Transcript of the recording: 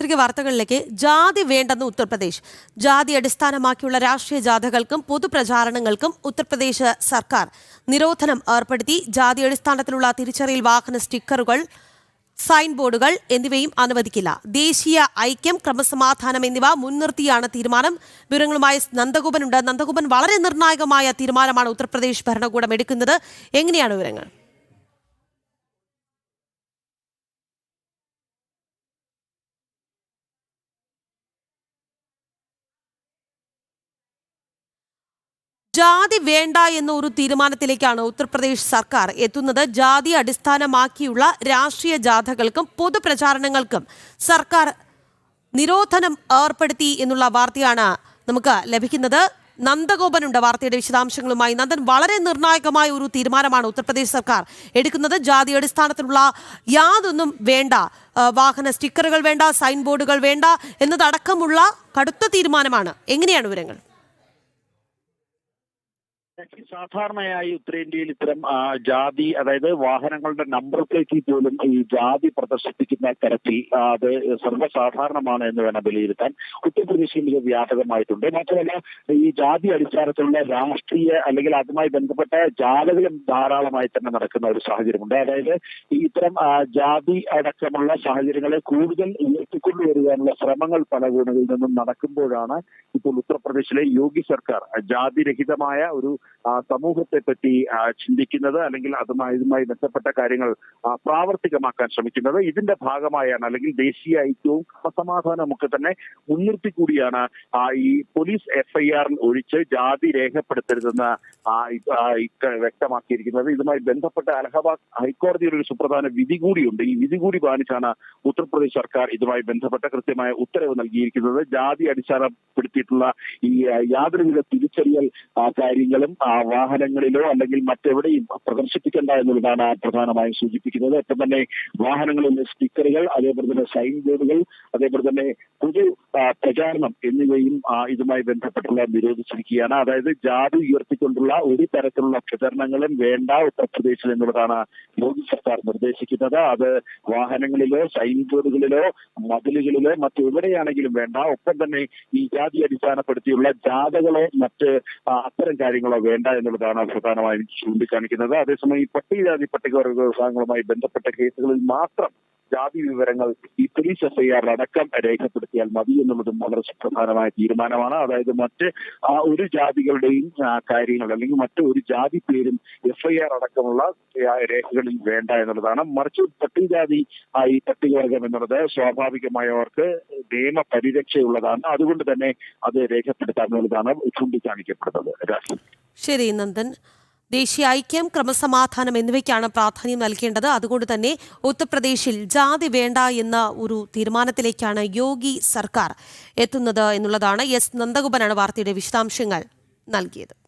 തിരികെ വാർത്തകളിലേക്ക് ജാതി വേണ്ടെന്ന് ഉത്തർപ്രദേശ്. ജാതി അടിസ്ഥാനമാക്കിയുള്ള രാഷ്ട്രീയ ജാഥകൾക്കും പൊതുപ്രചാരണങ്ങൾക്കും ഉത്തർപ്രദേശ് സർക്കാർ നിരോധനം ഏർപ്പെടുത്തി. ജാതി അടിസ്ഥാനത്തിലുള്ള തിരിച്ചറിയൽ വാഹന സ്റ്റിക്കറുകൾ സൈൻ ബോർഡുകൾ എന്നിവയും അനുവദിക്കില്ല. ദേശീയ ഐക്യം ക്രമസമാധാനം എന്നിവ മുൻനിർത്തിയാണ് തീരുമാനം. വിവരങ്ങളുമായി നന്ദഗോപനുണ്ട് നന്ദഗോപൻ വളരെ നിർണായകമായ തീരുമാനമാണ് ഉത്തർപ്രദേശ് ഭരണകൂടം എടുക്കുന്നത്. എങ്ങനെയാണ് വിവരങ്ങൾ? ജാതി വേണ്ട എന്ന ഒരു തീരുമാനത്തിലേക്കാണ് ഉത്തർപ്രദേശ് സർക്കാർ എത്തുന്നത്. ജാതി അടിസ്ഥാനമാക്കിയുള്ള രാഷ്ട്രീയ ജാഥകൾക്കും പൊതുപ്രചാരണങ്ങൾക്കും സർക്കാർ നിരോധനം ഏർപ്പെടുത്തി എന്നുള്ള വാർത്തയാണ് നമുക്ക് ലഭിക്കുന്നത്. നന്ദഗോപനുണ്ട് വാർത്തയുടെ വിശദാംശങ്ങളുമായി. നന്ദൻ വളരെ നിർണായകമായ ഒരു തീരുമാനമാണ് ഉത്തർപ്രദേശ് സർക്കാർ എടുക്കുന്നത്. ജാതി അടിസ്ഥാനത്തിലുള്ള യാതൊന്നും വേണ്ട വാഹന സ്റ്റിക്കറുകൾ വേണ്ട സൈൻ ബോർഡുകൾ വേണ്ട എന്നതടക്കമുള്ള കടുത്ത തീരുമാനമാണ്. എങ്ങനെയാണ് വിവരങ്ങൾ? സാധാരണയായി ഉത്തരേന്ത്യയിൽ ഇത്തരം ജാതി അതായത് വാഹനങ്ങളുടെ നമ്പർ പ്ലേറ്റിൽ പോലും ഈ ജാതി പ്രദർശിപ്പിക്കുന്ന തരത്തിൽ അത് സർവസാധാരണമാണ് എന്ന് വേണം വിലയിരുത്താൻ. ഉത്തർപ്രദേശിൽ ഇത് വ്യാപകമായിട്ടുണ്ട്. മാത്രമല്ല ഈ ജാതി അടിസ്ഥാനത്തിലുള്ള രാഷ്ട്രീയ അല്ലെങ്കിൽ അതുമായി ബന്ധപ്പെട്ട ജാലകളും ധാരാളമായി തന്നെ നടക്കുന്ന ഒരു സാഹചര്യമുണ്ട്. അതായത് ഈ ഇത്തരം ജാതി അടക്കമുള്ള സാഹചര്യങ്ങളെ കൂടുതൽ ഉയർത്തിക്കൊണ്ടുവരുവാനുള്ള ശ്രമങ്ങൾ പല കോണുകളിൽ നിന്നും നടക്കുമ്പോഴാണ് ഇപ്പോൾ ഉത്തർപ്രദേശിലെ യോഗി സർക്കാർ ജാതിരഹിതമായ ഒരു ആ, സമൂഹത്തെ പറ്റി ചിന്തിക്കുന്നത് അല്ലെങ്കിൽ അതുമായി ഇതുമായി ബന്ധപ്പെട്ട കാര്യങ്ങൾ പ്രാവർത്തികമാക്കാൻ ശ്രമിക്കുന്നത്. ഇതിന്റെ ഭാഗമായാണ് അല്ലെങ്കിൽ ദേശീയ ഐക്യവും ക്രമസമാധാനവും ഒക്കെ തന്നെ മുൻനിർത്തി കൂടിയാണ് ഈ പോലീസ് എഫ്ഐആറിൽ ഒഴിച്ച് ജാതി രേഖപ്പെടുത്തരുതെന്ന് വ്യക്തമാക്കിയിരിക്കുന്നത്. ഇതുമായി ബന്ധപ്പെട്ട അലഹബാദ് ഹൈക്കോടതിയുടെ ഒരു സുപ്രധാന വിധി കൂടിയുണ്ട്. ഈ വിധി കൂടി പാലിച്ചാണ് ഉത്തർപ്രദേശ് സർക്കാർ ഇതുമായി ബന്ധപ്പെട്ട കൃത്യമായ ഉത്തരവ് നൽകിയിരിക്കുന്നത്. ജാതി അടിസ്ഥാനപ്പെടുത്തിയിട്ടുള്ള ഈ യാതൊരുവിധ തിരിച്ചറിയൽ കാര്യങ്ങളും വാഹനങ്ങളിലോ അല്ലെങ്കിൽ മറ്റെവിടെയും പ്രദർശിപ്പിക്കേണ്ട എന്നുള്ളതാണ് പ്രധാനമായും സൂചിപ്പിക്കുന്നത്. ഒപ്പം തന്നെ വാഹനങ്ങളിലെ സ്റ്റിക്കറുകൾ അതേപോലെ തന്നെ സൈൻ ബോർഡുകൾ അതേപോലെ തന്നെ പൊതു പ്രചാരണം എന്നിവയും ഇതുമായി ബന്ധപ്പെട്ടുള്ള നിരോധിച്ചിരിക്കുകയാണ്. അതായത് ജാതി ഉയർത്തിക്കൊണ്ടുള്ള ഒരു തരത്തിലുള്ള പ്രചരണങ്ങളും വേണ്ട ഉത്തർപ്രദേശിൽ എന്നുള്ളതാണ് മോദി സർക്കാർ നിർദ്ദേശിക്കുന്നത്. അത് വാഹനങ്ങളിലോ സൈൻ ബോർഡുകളിലോ മതിലുകളിലോ മറ്റെവിടെയാണെങ്കിലും വേണ്ട. ഒപ്പം തന്നെ ഈ ജാതി അടിസ്ഥാനപ്പെടുത്തിയുള്ള ജാഥകളോ മറ്റ് അത്തരം കാര്യങ്ങളോ വേണ്ട എന്നുള്ളതാണ് പ്രധാനമായും ചൂണ്ടിക്കാണിക്കുന്നത്. അതേസമയം ഈ പട്ടികജാതി പട്ടികവർഗ വിഭാഗങ്ങളുമായി ബന്ധപ്പെട്ട കേസുകളിൽ മാത്രം ജാതി വിവരങ്ങൾ ഈ പോലീസ് എഫ്ഐആർ അടക്കം രേഖപ്പെടുത്തിയാൽ മതി എന്നുള്ളതും വളരെ സുപ്രധാനമായ തീരുമാനമാണ്. അതായത് മറ്റ് ആ ഒരു ജാതികളുടെയും കാര്യങ്ങൾ അല്ലെങ്കിൽ മറ്റ് ഒരു ജാതി പേരും എഫ്ഐആർ അടക്കമുള്ള രേഖകളിൽ വേണ്ട എന്നുള്ളതാണ്. മറിച്ച് പട്ടികജാതി ഈ പട്ടികവർഗം എന്നുള്ളത് സ്വാഭാവികമായവർക്ക് നിയമ പരിരക്ഷയുള്ളതാണ്. അതുകൊണ്ട് തന്നെ അത് രേഖപ്പെടുത്താമെന്നുള്ളതാണ് ചൂണ്ടിക്കാണിക്കപ്പെടുന്നത്. ശരി നന്ദൻ. ദേശീയ ഐക്യം ക്രമസമാധാനം എന്നിവയ്ക്കാണ് പ്രാധാന്യം നൽകേണ്ടത്. അതുകൊണ്ട് തന്നെ ഉത്തർപ്രദേശിൽ ജാതി വേണ്ട എന്ന ഒരു തീരുമാനത്തിലേക്കാണ് യോഗി സർക്കാർ എത്തുന്നത് എന്നുള്ളതാണ്. എസ്. നന്ദഗോപനാണ് വാർത്തയുടെ വിശദാംശങ്ങൾ നൽകിയത്.